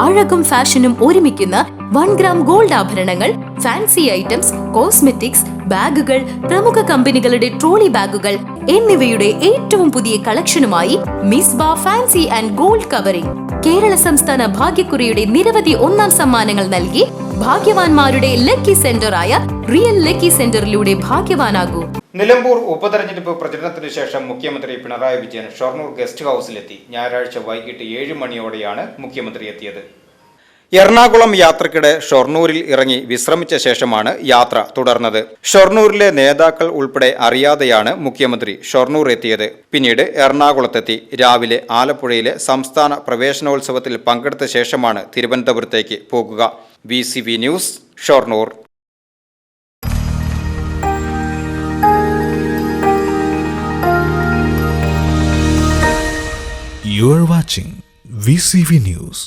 അഴകും ഫാഷനും ഒരുമിക്കുന്ന one gram gold ആഭരണങ്ങൾ ഫാൻസി ഐറ്റംസ് കോസ്മെറ്റിക്സ് ബാഗുകൾ പ്രമുഖ കമ്പനികളുടെ ട്രോളി ബാഗുകൾ എന്നിവയുടെ ഏറ്റവും പുതിയ കളക്ഷനുമായി മിസ് ബാ fancy and gold covering. Kerala സംസ്ഥാന ഭാഗ്യക്കുറിയുടെ നിരവധി ഒന്നാം സമ്മാനങ്ങൾ നൽകി ഭാഗ്യവാന്മാരുടെ ലക്കി സെന്ററായ റിയൽ ലക്കി സെന്ററിലൂടെ ഭാഗ്യവാനാകൂ. നിലമ്പൂർ ഉപതെരഞ്ഞെടുപ്പ് പ്രചരണത്തിന് ശേഷം മുഖ്യമന്ത്രി പിണറായി വിജയൻ ഷൊർണൂർ ഗസ്റ്റ് ഹൌസിലെത്തി. ഞായറാഴ്ച വൈകിട്ട് ഏഴ് മണിയോടെയാണ് മുഖ്യമന്ത്രി എത്തിയത്. എറണാകുളം യാത്രക്കിടെ ഷൊർണൂരിൽ ഇറങ്ങി വിശ്രമിച്ച ശേഷമാണ് യാത്ര തുടർന്നത്. ഷൊർണൂരിലെ നേതാക്കൾ ഉൾപ്പെടെ അറിയാതെയാണ് മുഖ്യമന്ത്രി ഷൊർണൂർ എത്തിയത്. പിന്നീട് എറണാകുളത്തെത്തി. രാവിലെ ആലപ്പുഴയിലെ സംസ്ഥാന പ്രവേശനോത്സവത്തിൽ പങ്കെടുത്ത ശേഷമാണ് തിരുവനന്തപുരത്തേക്ക് പോകുക. V news Shoranur. You are watching VCV News.